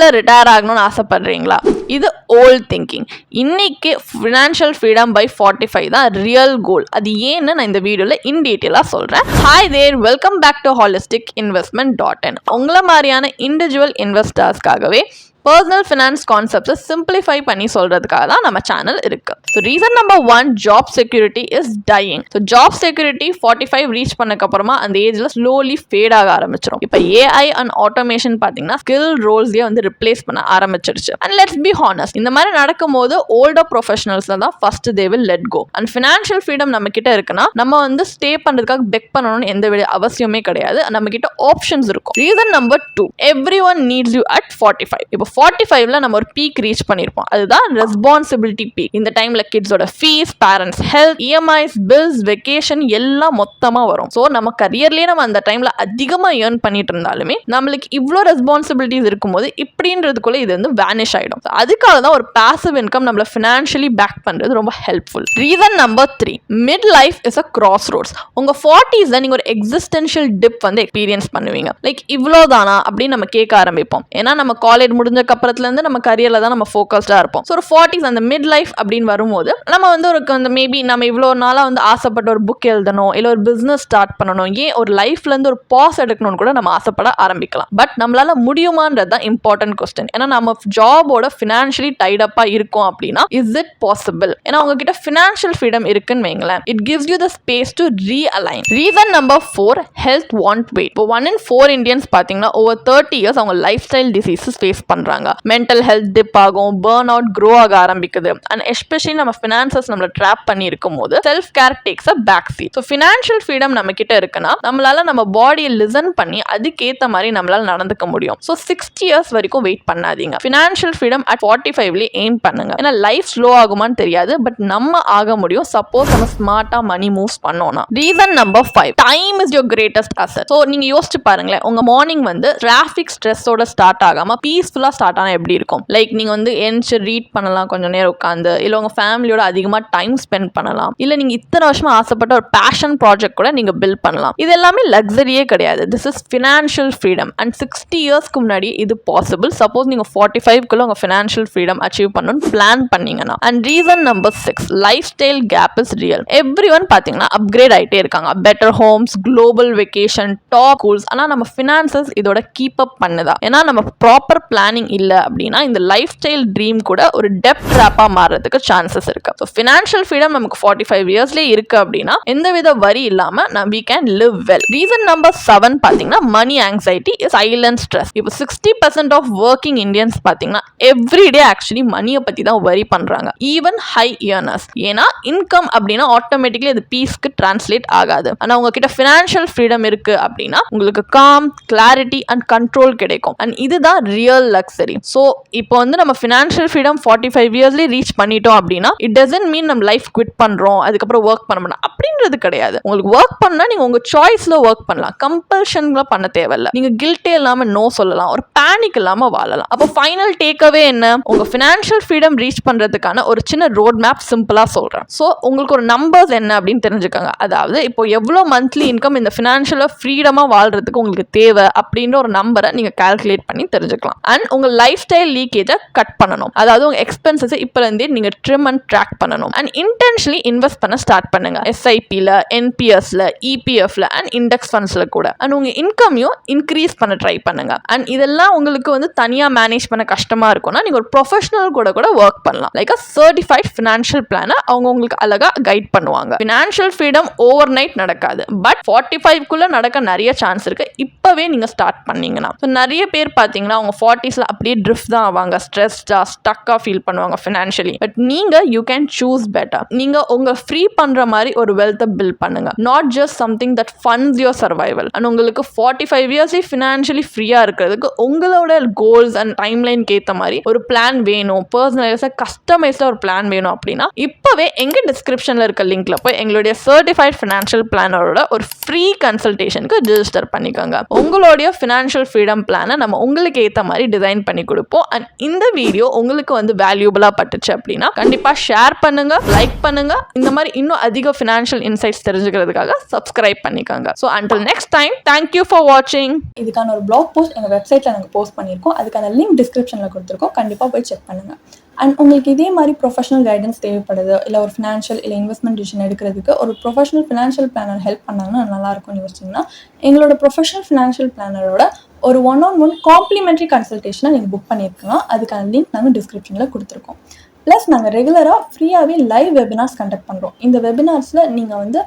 ஏஜில் ரிட்டையர் ஆகணும்னு ஆசைப்பட்றீங்களா? இது ஓல்ட் திங்கிங் இன்னைக்கு financial freedom by forty five தான் ரியல் கோல் அது ஏன்னு நான் இந்த வீடியோவில் இன் டீட்டெயிலாக சொல்கிறேன் hi there welcome back to holistic investment dot in உங்களை மாதிரியான இண்டிவிஜுவல் இன்வெஸ்டர்ஸ்க்காகவே பர்சனல் ஃபினான்ஸ் கான்செப்ட்ஸை சிம்பிளிஃபை பண்ணி சொல்கிறதுக்காக தான் நம்ம சேனல் இருக்குது so reason number one job security is dying so job security forty five reach பண்ணக்கப்புறமா அந்த ஏஜில் ஸ்லோலி ஃபேட் ஆக ஆரம்பிச்சிடும் இப்போ ஏஐ அண்ட் ஆட்டோமேஷன் பார்த்தீங்கன்னா ஸ்கில் ரோல்ஸே வந்து ரிப்ளேஸ் பண்ண ஆரம்பிச்சிருச்சு. அண்ட் லெட்ஸ் பி ஹானஸ்ட் இந்த மாதிரி நடக்கும்போது ஓல்டர் ப்ரொஃபஷனல்ஸ் தான் first they will let go and financial freedom நம்ம கிட்ட இருக்குன்னா நம்ம வந்து ஸ்டே பண்ணுறதுக்காக பெக் பண்ணணும்னு எந்த வித அவசியமே கிடையாது. நம்ம கிட்ட ஆப்ஷன்ஸ் இருக்கும். Reason number two every one needs you at forty five இப்போ ஃபார்ட்டி ஃபைவ்ல நம்ம ஒரு பீக் ரீச் பண்ணியிருப்போம் அதுதான் ரெஸ்பான்சிபிலிட்டி பீக் இந்த டைம்ல கிட்ஸோட fees parents health EMIs bills vacation எல்லாம் மொத்தமாக வரும். ஸோ நம்ம கரியர்லேயே நம்ம அந்த டைம்ல அதிகமாக ஏர்ன் பண்ணிட்டு இருந்தாலுமே நம்மளுக்கு இவ்வளோ ரெஸ்பான்சிபிலிட்டிஸ் இருக்கும்போது இப்படின்றதுக்குள்ள இது வந்து வேனிஷ் ஆகிடும் அதுக்காக தான் ஒரு பாசிவ் இன்கம் நம்மள ஃபினான்ஷியலி பேக் பண்ணுறது ரொம்ப helpful reason number three mid life is a cross roads உங்கள் ஃபார்ட்டிஸில் நீங்கள் ஒரு எக்ஸிஸ்டென்ஷியல் டிப் வந்து எக்ஸ்பீரியன்ஸ் பண்ணுவீங்க. லைக் இவ்வளோ தானா அப்படின்னு நம்ம கேட்க ஆரம்பிப்போம். ஏன்னா நம்ம காலேஜ் முடிஞ்ச அப்புறத்துலேருந்து நம்ம கரியரில் தான் நம்ம ஃபோக்கஸ்டாக இருப்போம். ஸோ ஒரு ஃபார்ட்டிஸ் அந்த மிட் லைஃப் அப்படின்னு வரும்போது நம்ம வந்து ஒரு அந்த மேபி நம்ம இவ்வளோ நாளாக வந்து ஆசைப்பட்ட ஒரு புக் எழுதணும் இல்லை ஒரு பிஸ்னஸ் ஸ்டார்ட் பண்ணணும் ஏன் ஒரு லைஃப்லேருந்து ஒரு பாஸ் எடுக்கணும்னு கூட நம்ம ஆசைப்பட ஆரம்பிக்கலாம். பட் நம்மளால் முடியுமான்றது தான் இம்பார்ட்டன்ட் கொஸ்டின் ஏன்னா நம்ம ஜாபோட ஃபினான்ஷியலி டைடப்பாக இருக்கோம் அப்படின்னா இஸ் இட் பாசிபிள் ஏன்னா உங்ககிட்ட ஃபினான்ஷியல் ஃப்ரீடம் இருக்குன்னு வைங்களேன். It gives you the space to realign reason number four health won't wait இப்போ ஒன் இன் ஃபோர் இண்டியன்ஸ் பார்த்தீங்கன்னா ஓவர் தேர்ட்டி இயர்ஸ் அவங்க லைஃப் ஸ்டைல் டிசீஸஸ் ஃபேஸ் பண்ணுறாங்க மென்டல் ஹெல்த் டிப் ஆகும் burn out grow ஆக ஆரம்பிக்குது. And especially நம்ம finances நம்மளை trap பண்ணி இருக்கும் போது self care takes a back seat so financial freedom நம்ம கிட்ட இருக்குன்னா நம்மளால நம்ம பாடியை லிசன் பண்ணி அதுக்கேற்ற மாதிரி நம்மளால நடந்துக்க முடியும். ஸோ சிக்ஸ்டி இயர்ஸ் வரைக்கும் வெயிட் பண்ணாதீங்க. ஃபினான்ஷியல் ஃப்ரீடம் அட் ஃபார்ட்டி ஃபைவ்லேயே எய்ம் பண்ணுங்க. ஏன்னா லைஃப் ஸ்லோ ஆகுமான்னு தெரியாது பட் நம்ம ஆக முடியும். சப்போஸ் நம்ம ஸ்மார்ட்டாக மணி மூவ்ஸ் பண்ணோம்னா. Reason number five time is your greatest asset so நீங்க யோசிச்சு பாருங்களேன். உங்க மார்னிங் வந்து டிராஃபிக் ஸ்ட்ரெஸ்ஸோட ஸ்டார்ட் ஆகாம பீஸ்ஃபுல்லாக ஸ்டார்ட் ஆனால் எப்படி இருக்கும்? லைக் நீங்கள் வந்து என்ச்சு ரீட் பண்ணலாம் கொஞ்சம் நேரம் உட்காந்து இல்லை உங்கள் ஃபேமிலியோட அதிகமாக டைம் ஸ்பெண்ட் பண்ணலாம் இல்லை நீங்கள் இத்தனை வருஷமாக ஆசைப்பட்ட ஒரு பேஷன் ப்ராஜெக்ட் கூட நீங்கள் பில்ட் பண்ணலாம். இது எல்லாமே லக்ஸரியே கிடையாது. This is financial freedom and sixty இயர்ஸ்க்கு முன்னாடி இது பாசிபிள் சப்போஸ் நீங்கள் ஃபார்ட்டி ஃபைவ்க்குள்ளே உங்கள் ஃபினான்ஷியல் ஃப்ரீடம் அச்சீவ் பண்ணணும்னு பிளான் பண்ணீங்கன்னா and reason number six life style gap is real every one பார்த்தீங்கன்னா அப்கிரேட் ஆகிட்டே இருக்காங்க. Better homes global vacation top schools ஆனால் நம்ம ஃபினான்சஸ் இதோட கீப் அப் பண்ணுதா? ஏன்னா நம்ம ப்ராப்பர் பிளானிங் இல்லை அப்படின்னா இந்த லைஃப் ஸ்டைல் ட்ரீம் கூட ஒரு டெப் ட்ராப்பாக மாறுறதுக்கு சான்சஸ் இருக்கு. ஸோ ஃபினான்ஷியல் ஃப்ரீடம் நமக்கு ஃபார்ட்டி ஃபைவ் இயர்ஸ்லேயே இருக்கு அப்படின்னா எந்தவித வரி இல்லாமல் நான் we can live well reason number seven பார்த்தீங்கன்னா மணி ஆங்ஸைட்டி சைலண்ட் ஸ்ட்ரெஸ் இப்போ sixty percent of working Indians பார்த்தீங்கன்னா எவ்ரிடே ஆக்சுவலி மணியை பற்றி தான் வரி பண்ணுறாங்க ஈவன் ஹை இயர்னர்ஸ் ஏன்னா இன்கம் அப்படின்னா ஆட்டோமேட்டிக்லி அது பீஸ்க்கு டிரான்ஸ்லேட் ஆகாது. ஆனால் உங்ககிட்ட ஃபினான்ஷியல் ஃப்ரீடம் இருக்கு அப்படின்னா உங்களுக்கு காம் கிளாரிட்டி அண்ட் கண்ட்ரோல் கிடைக்கும். அண்ட் இதுதான் ரியல் லக்ஸரி ஸோ இப்போ வந்து நம்ம ஃபினான்ஷியல் ஃப்ரீடம் ஃபார்ட்டி ஃபைவ் இயர்ஸ்லேயே ரீச் பண்ணிட்டோம் அப்படின்னா இட் டசன்ட் மீன் நம்ம லைஃப் குவிட் பண்ணுறோம் அதுக்கப்புறம் ஒர்க் பண்ண மாட்டோம் அப்படின்றது கிடையாது. உங்களுக்கு ஒர்க் பண்ணால் நீங்கள் உங்கள் சாய்ஸில் ஒர்க் பண்ணலாம். கம்பல்ஷன்லாம் பண்ண தேவையில்ல. நீங்கள் கில்ட்டே இல்லாமல் நோ சொல்லலாம். ஒரு பேனிக் இல்லாமல் வாழலாம். அப்போ ஃபைனல் டேக்அவே என்ன? உங்கள் ஃபினான்ஷியல் ஃப்ரீடம் ரீச் பண்ணுறதுக்கான ஒரு சின்ன ரோட் மேப் சிம்பிளாக சொல்கிறேன் ஸோ உங்களுக்கு ஒரு நம்பர்ஸ் என்ன அப்படின்னு தெரிஞ்சுக்கோங்க. அதாவது இப்போ எவ்வளோ மந்த்லி இன்கம் இந்த ஃபினான்ஷியலாக ஃப்ரீடமாக வாழ்கிறதுக்கு உங்களுக்கு தேவை அப்படின்ற ஒரு நம்பரை நீங்கள் கால்குலேட் பண்ணி தெரிஞ்சுக்கலாம். அண்ட் உங்கள் லைஃப் ஸ்டைல் லீக்கேஜை கட் பண்ணணும். அதாவது உங்கள் எக்ஸ்பென்சஸ் இப்போலேருந்தே நீங்கள் ட்ரிம் அண்ட் ட்ராக் பண்ணணும். அண்ட் இன்டென்ஷனலி இன்வெஸ்ட் பண்ண ஸ்டார்ட் பண்ணுங்க. எஸ்ஐபியில் என்பிஎஸ்ல இபிஎஃப்ல அண்ட் இண்டெக்ஸ் ஃபண்ட்ஸில் கூட. அண்ட் உங்கள் இன்கமையும் இன்க்ரீஸ் பண்ண ட்ரை பண்ணுங்க. அண்ட் இதெல்லாம் உங்களுக்கு வந்து தனியாக மேனேஜ் பண்ண கஷ்டமாக இருக்கும்னா நீங்கள் ஒரு ப்ரொஃபஷனல் கூட கூட ஒர்க் பண்ணலாம். லைக் அ சர்டிஃபைட் ஃபினான்ஷியல் பிளானை அவங்க உங்களுக்கு அழகாக கைட் பண்ணுவாங்க. ஃபினான்ஷியல் ஃப்ரீடம் ஓவர் நைட் நடக்காது. பட் ஃபார்ட்டி ஃபைவ்க்குள்ளே நடக்க நிறைய சான்ஸ் இருக்குது இப்போவே நீங்கள் ஸ்டார்ட் பண்ணீங்கன்னா. ஸோ நிறைய பேர் பார்த்தீங்கன்னா அவங்க ஃபார்ட்டிஸில் அப்படியே ட்ரிஃப்ட் தான் ஆவாங்க. ஸ்ட்ரெஸ்டாக ஸ்டக்காக ஃபீல் பண்ணுவாங்க ஃபினான்ஷியலி பட் நீங்கள் யூ கேன் சூஸ் பெட்டர் நீங்கள் உங்கள் ஃப்ரீ பண்ணுற மாதிரி ஒரு வெல்த்தை பில்ட் பண்ணுங்க. Not just something that funds your survival and உங்களுக்கு ஃபார்ட்டி ஃபைவ் இயர்ஸே ஃபினான்ஷியலி ஃப்ரீயாக இருக்கிறதுக்கு உங்களோட கோல்ஸ் அண்ட் டைம் டைம்லைனுக்கு ஏற்ற மாதிரி ஒரு பிளான் வேணும். பர்சனலைஸாக கஸ்டமைஸ்டாக ஒரு பிளான் வேணும் அப்படின்னா இப்போவே எங்கள் டிஸ்கிரிப்ஷனில் இருக்க லிங்க்ல போய் எங்களுடைய சர்டிஃபைட் ஃபினான்ஷியல் பிளானரோட ஒரு ஃப்ரீ கன்சல்டேஷனுக்கு ரிஜிஸ்டர் பண்ணிக்கோங்க. உங்களுடைய ஃபினான்ஷியல் ஃப்ரீடம் பிளானை நம்ம உங்களுக்கு ஏற்ற மாதிரி டிசைன் பண்ணி கொடுப்போம். அண்ட் இந்த வீடியோ உங்களுக்கு வந்து வேல்யூபிளாக பட்டுச்சு அப்படின்னா கண்டிப்பாக ஷேர் பண்ணுங்கள் லைக் பண்ணுங்கள் இந்த மாதிரி இன்னும் அதிக ஃபினான்ஷியல் இன்சைட்ஸ் தெரிஞ்சுக்கிறதுக்காக சப்ஸ்கிரைப் பண்ணிக்கோங்க. So until next time thank you for வாட்சிங் இதுக்கான ஒரு பிளாக் போஸ்ட் எங்கள் வெப்சைட்டில் நாங்கள் போஸ்ட் பண்ணியிருக்கோம். அதுக்கான லிங்க் டிஸ்கிரிப்ஷனில் கொடுத்துருக்கோம். கண்டிப்பாக போய் செக் பண்ணுங்கள் அண்ட் உங்களுக்கு இதே மாதிரி ப்ரொஃபஷனல் கைடன்ஸ் தேவைப்படுது இல்லை ஒரு ஃபினான்ஷியல் இல்லை இன்வெஸ்ட்மெண்ட் டிசிஷன் எடுக்கிறதுக்கு ஒரு ப்ரொஃபஷனல் ஃபினான்ஷியல் பிளானர் ஹெல்ப் பண்ணாங்கன்னா நல்லாயிருக்கும்னு யோசிச்சிங்கன்னா எங்களோட ப்ரொஃபஷனல் ஃபினான்ஷியல் பிளானரோட ஒரு ஒன் ஆன் ஒன் காம்ப்ளிமெண்ட்ரி கன்சல்டேஷனை நீங்கள் புக் பண்ணியிருக்கலாம் அதுக்கான லிங்க் நாங்கள் டிஸ்கிரிப்ஷனில் கொடுத்துருக்கோம். ப்ளஸ் நாங்கள் ரெகுலராக ஃப்ரீயாகவே லைவ் வெபினார்ஸ் கண்டக்ட் பண்ணுறோம் இந்த வெபினார்ஸில் நீங்கள் வந்து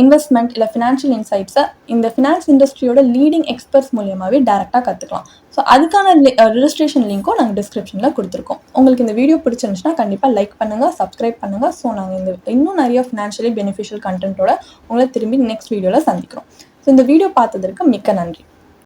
இன்வெஸ்ட்மெண்ட் இல்லை ஃபினான்ஷியல் இன்சைட்ஸை இந்த ஃபினான்ஸ் இண்டஸ்ட்ரியோட லீடிங் எக்ஸ்பர்ட்ஸ் மூலியமாகவே டேரெக்டாக கற்றுக்கலாம் ஸோ அதுக்கான ரிஜிஸ்ட்ரேஷன் லிங்க்கும் நாங்கள் டிஸ்கிரிப்ஷனில் கொடுத்துருக்கோம். உங்களுக்கு இந்த வீடியோ பிடிச்சிருந்துச்சுன்னா கண்டிப்பாக லைக் பண்ணுங்கள் சப்ஸ்கிரைப் பண்ணுங்கள் ஸோ நாங்கள் இந்த இன்னும் நிறைய ஃபினான்ஷியலி பெனிஃபிஷியல் கண்டென்ட்டோட உங்களை திரும்பி நெக்ஸ்ட் வீடியோவில் சந்திக்கிறோம். ஸோ இந்த வீடியோ பார்த்ததற்கு மிக்க நன்றி.